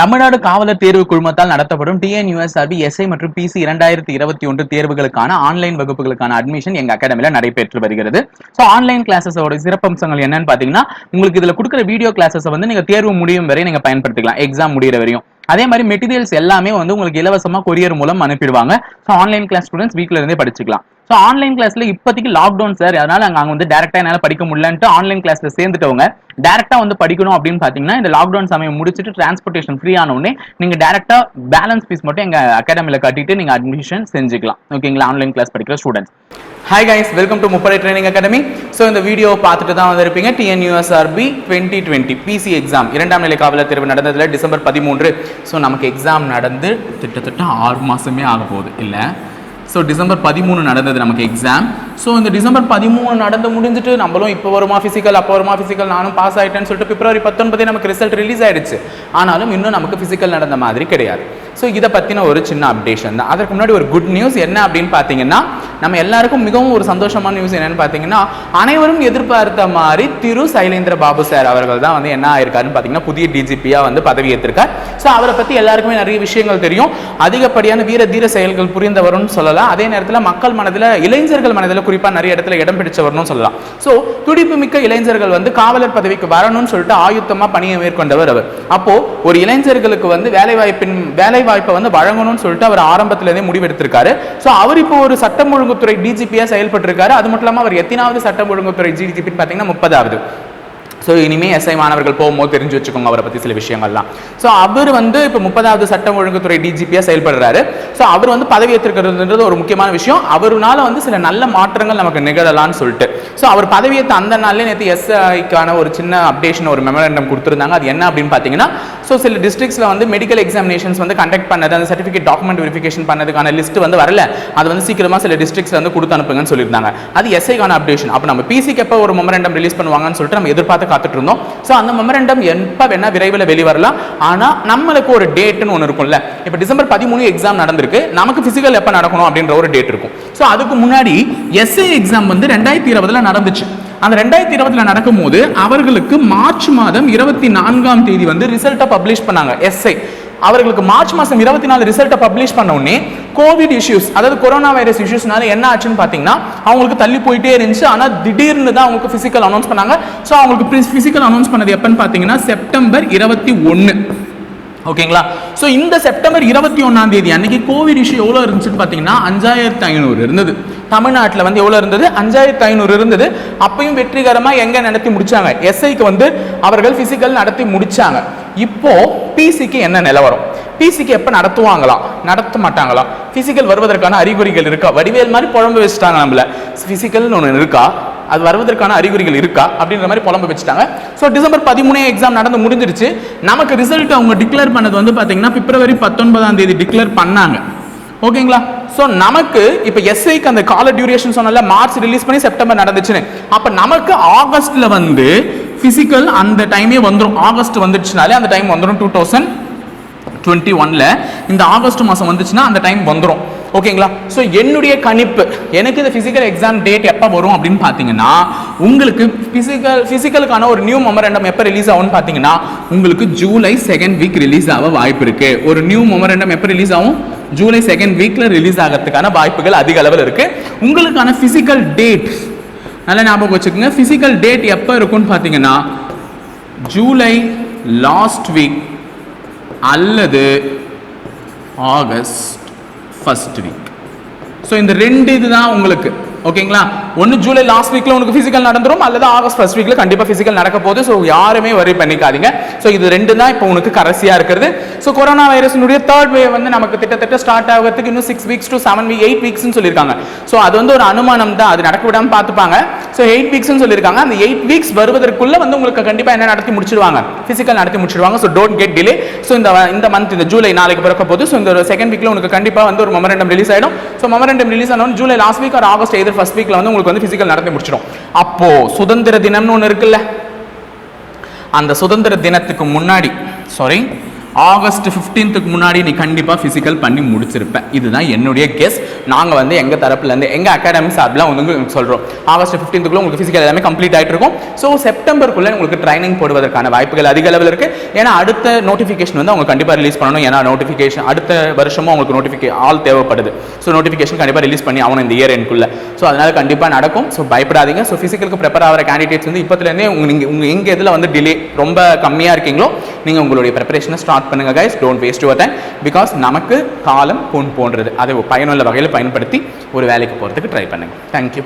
தமிழ்நாடு காவலர் தேர்வு குழுமத்தால் நடத்தப்படும் டிஎன்யூஎஸ்ஆர்பி எஸ்ஐ மற்றும் பிசி இரண்டாயிரத்தி இருபத்தி ஒன்று தேர்வுகளுக்கான ஆன்லைன் வகுப்புகளுக்கான அட்மிஷன் எங்க அகாடமியில நடைபெற்று வருகிறது. ஸோ ஆன்லைன் கிளாஸஸோட சிறப்பம்சங்கள் என்னன்னு பாத்தீங்கன்னா உங்களுக்கு இதுல கொடுக்குற வீடியோ கிளாஸஸ் வந்து நீங்க தேர்வு முடியும் வரை நீங்க பயன்படுத்திக்கலாம். எக்ஸாம் முடியிற வரையும். அதே மாதிரி மெட்டீரியல்ஸ் எல்லாமே வந்து உங்களுக்கு இலவசமாக கொரியர் மூலம் அனுப்பிடுவாங்க. ஸோ ஆன்லைன் கிளாஸ் ஸ்டூடெண்ட்ஸ் வீட்டில் இருந்தே படிச்சுக்கலாம். ஸோ ஆன்லைன் கிளாஸ்ல இப்போதைக்கு லாக்டவுன் சார் அதனால அங்கே வந்து டேரெக்டாக என்னால் படிக்க முடியலன்ட்டு ஆன்லைன் கிளாஸ்ல சேர்ந்துட்டவங்க டேரெக்டாக வந்து படிக்கணும் அப்படின்னு பார்த்தீங்கன்னா இந்த லாக்டவுன் சமயம் முடிச்சுட்டு டிரான்ஸ்போர்ட்டேஷன் ஃப்ரீ ஆனவுடனே நீங்கள் டேரெக்டாக பேலன்ஸ் ஃபீஸ் மட்டும் எங்கள் அகாடமியில் கட்டிட்டு நீங்கள் அட்மிஷன் செஞ்சுக்கலாம். ஓகேங்களா ஆன்லைன் கிளாஸ் படிக்கிற students hi guys welcome to முப்படை ட்ரைனிங் அகாடமி ஸோ இந்த வீடியோ பார்த்துட்டு தான் வந்திருப்பீங்க. TNUSRB twenty twenty PC exam இரண்டாம் நிலை காவலர் தேர்வு நடந்ததில் டிசம்பர் பதிமூன்று. ஸோ நமக்கு எக்ஸாம் நடந்து கிட்டத்தட்ட ஆறு மாதமே ஆக போகுது இல்லை? ஸோ டிசம்பர் பதிமூணு நடந்தது நமக்கு எக்ஸாம் ஸோ இந்த டிசம்பர் பதிமூணு நடந்து முடிஞ்சிட்டு நம்மளும் இப்போ வருமா ஃபிசிக்கல் அப்போ வருமா ஃபிசிக்கல் நானும் பாஸ் ஆகிட்டேன்னு சொல்லிட்டு பிப்ரவரி பத்தொன்பதே நமக்கு ரிசல்ட் ரிலீஸ் ஆயிடுச்சு. ஆனாலும் இன்னும் நமக்கு ஃபிசிக்கல் நடந்த மாதிரி கிடையாது. ஸோ இதை பற்றின ஒரு சின்ன அப்டேஷன் தான். அதற்கு முன்னாடி ஒரு குட் நியூஸ் என்ன அப்படின்னு பார்த்தீங்கன்னா நம்ம எல்லாருக்கும் மிகவும் ஒரு சந்தோஷமான நியூஸ் என்னன்னு பார்த்தீங்கன்னா அனைவரும் எதிர்பார்த்த மாதிரி திரு சைலேந்திர பாபு சார் அவர்கள் தான் வந்து என்ன ஆயிருக்காருன்னு பார்த்தீங்கன்னா புதிய டிஜிபியாக வந்து பதவி ஏற்றிருக்கார் ஸோ அவரை பற்றி எல்லாருக்குமே நிறைய விஷயங்கள் தெரியும். அதிகப்படியான வீர தீர செயல்கள் புரிந்தவரும் சொல்லலாம். அதே நேரத்தில் மக்கள் மனதில் இளைஞர்கள் மனதில் குறிப்பாக நிறைய இடத்துல இடம் பிடிச்சவர்னு சொல்லலாம். ஸோ துடிப்பு மிக்க இளைஞர்கள் வந்து காவலர் பதவிக்கு வரணும்னு சொல்லிட்டு ஆயுத்தமாக பணியை மேற்கொண்டவர் அவர். அப்போ ஒரு இளைஞர்களுக்கு வந்து வேலை வாய்ப்பின் வேலை வாய்ப்பை வந்து வழங்கணும்னு சொல்லிட்டு அவர் ஆரம்பத்திலேருந்தே முடிவெடுத்திருக்காரு. ஸோ அவர் இப்போ ஒரு சட்டம் ஒழுங்குத்துறை டிஜிபியா செயல்பட்டிருக்காரு. அது மட்டும் இல்லாமல் அவர் எத்தனாவது சட்டம் ஒழுங்குத்துறை டிஜிபின்னு பார்த்தீங்கன்னா முப்பதாவது. ஸோ இனிமே எஸ்ஐ மாணவர்கள் போகும்போது தெரிஞ்சு வச்சுக்கோங்க அவரை பற்றி சில விஷயங்கள்லாம். ஸோ அவர் வந்து இப்போ முப்பதாவது சட்டம் ஒழுங்குத்துறை டிஜிபியாக செயல்படுறாரு. ஸோ அவர் வந்து பதவி ஏற்றுக்கிறதுன்றது ஒரு முக்கியமான விஷயம். அவருனால வந்து சில நல்ல மாற்றங்கள் நமக்கு நிகழலாம்னு சொல்லிட்டு. ஸோ அவர் பதவியேற்ற அந்த நாள்லேயே நேற்று எஸ்ஐக்கான ஒரு சின்ன அப்டேஷன் ஒரு மெமரண்டம் கொடுத்துருந்தாங்க. அது என்ன அப்படின்னு பார்த்தீங்கன்னா ஸோ சில டிஸ்ட்ரிக்ஸில் வந்து மெடிக்கல் எக்ஸாமினேஷன்ஸ் வந்து கண்டக்ட் பண்ணது அந்த சர்டிஃபிகேட் டாக்குமெண்ட் வெரிஃபிகேஷன் பண்ணதுக்கான லிஸ்ட் வந்து வரல. அது வந்து சீக்கிரமாக சில டிஸ்ட்ரிக்ஸ் வந்து கொடுத்து அனுப்புங்கன்னு சொல்லியிருந்தாங்க. அது எஸ்ஐக்கான அப்டேஷன் அப்போ நம்ம பிசிக்கு எப்போ ஒரு மெமரண்டம் ரிலீஸ் பண்ணுவாங்கன்னு சொல்லிட்டு நம்ம எதிர்பார்த்து காத்துட்டு இருந்தோம் ஸோ அந்த மெமரண்டம் எப்போ வேணா விரைவில் வெளிவரலாம். ஆனால் நம்மளுக்கு ஒரு டேட்னு ஒன்று இருக்கும்ல. இப்போ டிசம்பர் பதிமூணு எக்ஸாம் நடந்திருக்கு. நமக்கு பிசிக்கல் எப்போ நடக்கணும் அப்படின்ற ஒரு டேட் இருக்கும். ஸோ அதுக்கு முன்னாடி எஸ்ஏ எக்ஸாம் வந்து ரெண்டாயிரத்தி இருபதுல நடந்துச்சு. அந்த ரெண்டாயிரத்தி இருபதுல நடக்கும்போது அவர்களுக்கு மார்ச் மாதம் இருபத்தி நான்காம் தேதி வந்து ரிசல்ட்டை பப்ளிஷ் பண்ணாங்க எஸ்ஐ அவர்களுக்கு மார்ச் மாதம் இருபத்தி நாலு ரிசல்ட்டை பப்ளிஷ் பண்ண உடனே கோவிட் இஷ்யூஸ் அதாவது கொரோனா வைரஸ் இஷ்யூஸ்னால என்ன ஆச்சுன்னு பார்த்தீங்கன்னா அவங்களுக்கு தள்ளி போயிட்டே இருந்துச்சு. ஆனால் திடீர்னு தான் அவங்களுக்கு ஃபிசிக்கல் அனௌன்ஸ் பண்ணாங்க. ஸோ அவங்களுக்கு ஃபிசிக்கல் அனௌன்ஸ் பண்ணது எப்பன்னு பார்த்தீங்கன்னா செப்டம்பர் இருபத்தி ஒன்று ஓகேங்களா ஸோ இந்த செப்டம்பர் இருபத்தி ஒன்றாம் தேதி அன்னைக்கு கோவிட் இஷ்யூ எவ்வளோ இருந்துச்சுன்னு பார்த்தீங்கன்னா அஞ்சாயிரத்து ஐநூறு இருந்தது. தமிழ்நாட்டில் வந்து எவ்வளோ இருந்தது? அஞ்சாயிரத்து ஐநூறு இருந்தது. அப்பையும் வெற்றிகரமாக எங்கே நடத்தி முடித்தாங்க எஸ்ஐக்கு வந்து அவர்கள் ஃபிசிக்கல் நடத்தி முடித்தாங்க இப்போது பிசிக்கு என்ன நிலவரம் பிசிக்கு எப்போ நடத்துவாங்களா? நடத்த மாட்டாங்களா? ஃபிசிக்கல் வருவதற்கான அறிகுறிகள் இருக்கா? வடிவேல் மாதிரி புழம்பு வச்சுட்டாங்க நம்மள. ஃபிசிக்கல்னு ஒன்று இருக்கா? அது வருவதற்கான அறிகுறிகள் இருக்கா? அப்படின்ற மாதிரி புலம்பு வச்சுட்டாங்க. ஸோ டிசம்பர் பதிமூணே எக்ஸாம் நடந்து முடிஞ்சிருச்சு. நமக்கு ரிசல்ட் அவங்க டிக்ளேர் பண்ணது வந்து பார்த்தீங்கன்னா பிப்ரவரி பத்தொன்பதாம் தேதி டிக்ளேர் பண்ணாங்க. ஓகேங்களா? ஸோ நமக்கு இப்போ எஸ்ஐக்கு அந்த கால டியூரேஷன் சொன்னல மார்ச் ரிலீஸ் பண்ணி செப்டம்பர் நடந்துச்சுன்னு. அப்போ நமக்கு ஆகஸ்ட்ல வந்து ஃபிசிக்கல் அந்த டைமே வந்துடும் ஆகஸ்ட் வந்துடுச்சுனாலே அந்த டைம் வந்துடும் டூ தௌசண்ட் டுவெண்ட்டி ஒன்ல இந்த ஆகஸ்ட் மாதம் வந்துச்சுன்னா அந்த டைம் வந்துடும் ஓகேங்களா ஸோ என்னுடைய கணிப்பு. எனக்கு இந்த ஃபிசிக்கல் எக்ஸாம் டேட் எப்போ வரும் அப்படின்னு பார்த்தீங்கன்னா உங்களுக்கு ஃபிசிக்கல் ஃபிசிக்கலுக்கான ஒரு நியூ மெமரண்டம் எப்போ ரிலீஸ் ஆகும்னு பார்த்தீங்கன்னா உங்களுக்கு ஜூலை செகண்ட் வீக் ரிலீஸ் ஆக வாய்ப்பு இருக்கு. ஒரு நியூ மெமரண்டம் எப்போ ரிலீஸ் ஆகும்? ஜூலை செகண்ட் வீக்கில் ரிலீஸ் ஆகிறதுக்கான வாய்ப்புகள் அதிக அளவில் இருக்கு. உங்களுக்கான ஃபிசிக்கல் டேட் நல்லா ஞாபகம் வச்சுக்கோங்க. ஃபிசிக்கல் டேட் எப்போ இருக்கும்னு பார்த்தீங்கன்னா ஜூலை லாஸ்ட் வீக் அல்லது ஆகஸ்ட் ஃபஸ்ட் வீக் ஸோ இந்த ரெண்டு இதுதான் உங்களுக்கு. ஓகேங்களா? ஒன்று ஜூலை லாஸ்ட் வீக்கில் உனக்கு ஃபிசிக்கல் நடந்துரும் அல்லது ஆகஸ்ட் ஃபர்ஸ்ட் வீக்கில் கண்டிப்பாக ஃபிசிக்கல் நடக்க போகுது. ஸோ யாருமே வரி பண்ணிக்காதீங்க. ஸோ இது ரெண்டு தான் இப்போ உனக்கு கடைசியாக இருக்கிறது. ஸோ கொரோனா வைரஸினுடைய தேர்ட் வேவ் வந்து நமக்கு திட்டத்தட்ட ஸ்டார்ட் ஆகிறதுக்கு இன்னும் six weeks to seven week eight வீக்ஸ்னு சொல்லியிருக்காங்க. ஸோ அது வந்து ஒரு அனுமானம் தான் அது நடக்க விடாமல் பார்த்துப்பாங்க. ஸோ எயிட் வீக்ஸ்னு சொல்லியிருக்காங்க அந்த எயிட் வீக்ஸ் வருவதற்குள்ளே வந்து உங்களுக்கு கண்டிப்பாக என்ன நடத்தி முடிச்சிடுவாங்க? ஃபிசிக்கல் நடத்தி முடிச்சிடுவாங்க. So don't get delay so இந்த இந்த மந்த் இந்த ஜூலை நாளைக்கு பிறக்க போது ஸோ இந்த செகண்ட் வீக்ல உனக்கு கண்டிப்பாக வந்து ஒரு மெமரண்டம் ரிலீஸ் ஆகிடும் ஸோ மெமரண்டம் ரிலீஸ் ஆனவங்க ஜூலை லாஸ்ட் வீக் ஒரு ஆகஸ்ட் எதிர் ஃபஸ்ட் வீக்கில் வந்து உங்களுக்கு வந்து ஃபிசிக்கல் நடத்தி முடிச்சிடும். அப்போ சுதந்திர தினம்னு ஒன்று இருக்குல்ல? அந்த சுதந்திர தினத்துக்கு முன்னாடி சாரி ஆகஸ்ட் ஃபிஃப்டீன்த்துக்கு முன்னாடி நீ கண்டிப்பாக ஃபிசிக்கல் பண்ணி முடிச்சிருப்பேன் இதுதான் என்னுடைய கெஸ் நாங்கள் வந்து எங்கள் தரப்புலேருந்து எங்கள் அகாடமி சார்பில் வந்து உங்களுக்கு சொல்கிறோம் ஆகஸ்ட் ஃபிஃப்டீன்த்துக்குள்ள உங்களுக்கு ஃபிசிக்கல் எல்லாமே கம்ப்ளீட் ஆகிட்டு இருக்கும். ஸோ செப்டம்பருக்குள்ளே உங்களுக்கு ட்ரைனிங் போடுவதற்கான வாய்ப்புகள் அதிக அளவில் இருக்குது ஏன்னா அடுத்த நோட்டிஃபிகேஷன் வந்து அவங்க கண்டிப்பாக ரிலீஸ் பண்ணணும். ஏன்னா நோட்டிஃபிகேஷன் அடுத்த வருஷமும் உங்களுக்கு நோட்டிஃபிகே ஆல் தேவைப்படுது. ஸோ நோட்டிஃபிகேஷன் கண்டிப்பாக ரிலீஸ் பண்ணி ஆகணும் இந்த இயர் எண்ட்குள்ளே ஸோ அதனால் கண்டிப்பாக நடக்கும். ஸோ பயப்படாதீங்க. ஸோ ஃபிசிக்கலுக்கு ப்ரிப்பேர் ஆகிற கேண்டிடேட்ஸ் வந்து இப்போத்துலேருந்தே உங்கள் நீங்கள் உங்கள் எங்கள் இதில் வந்து டிலே ரொம்ப கம்மியாக இருக்கீங்களோ நீங்கள் உங்களுடைய ப்ரிப்பரேஷனை ஸ்டார்ட் பண்ணுங்க guys don't waste your time because நமக்கு காலம் பொன் போன்றது. அதை பயனுள்ள வகையில் பயன்படுத்தி ஒரு வேலைக்கு போகிறதுக்கு ட்ரை பண்ணுங்கள் தேங்க்யூ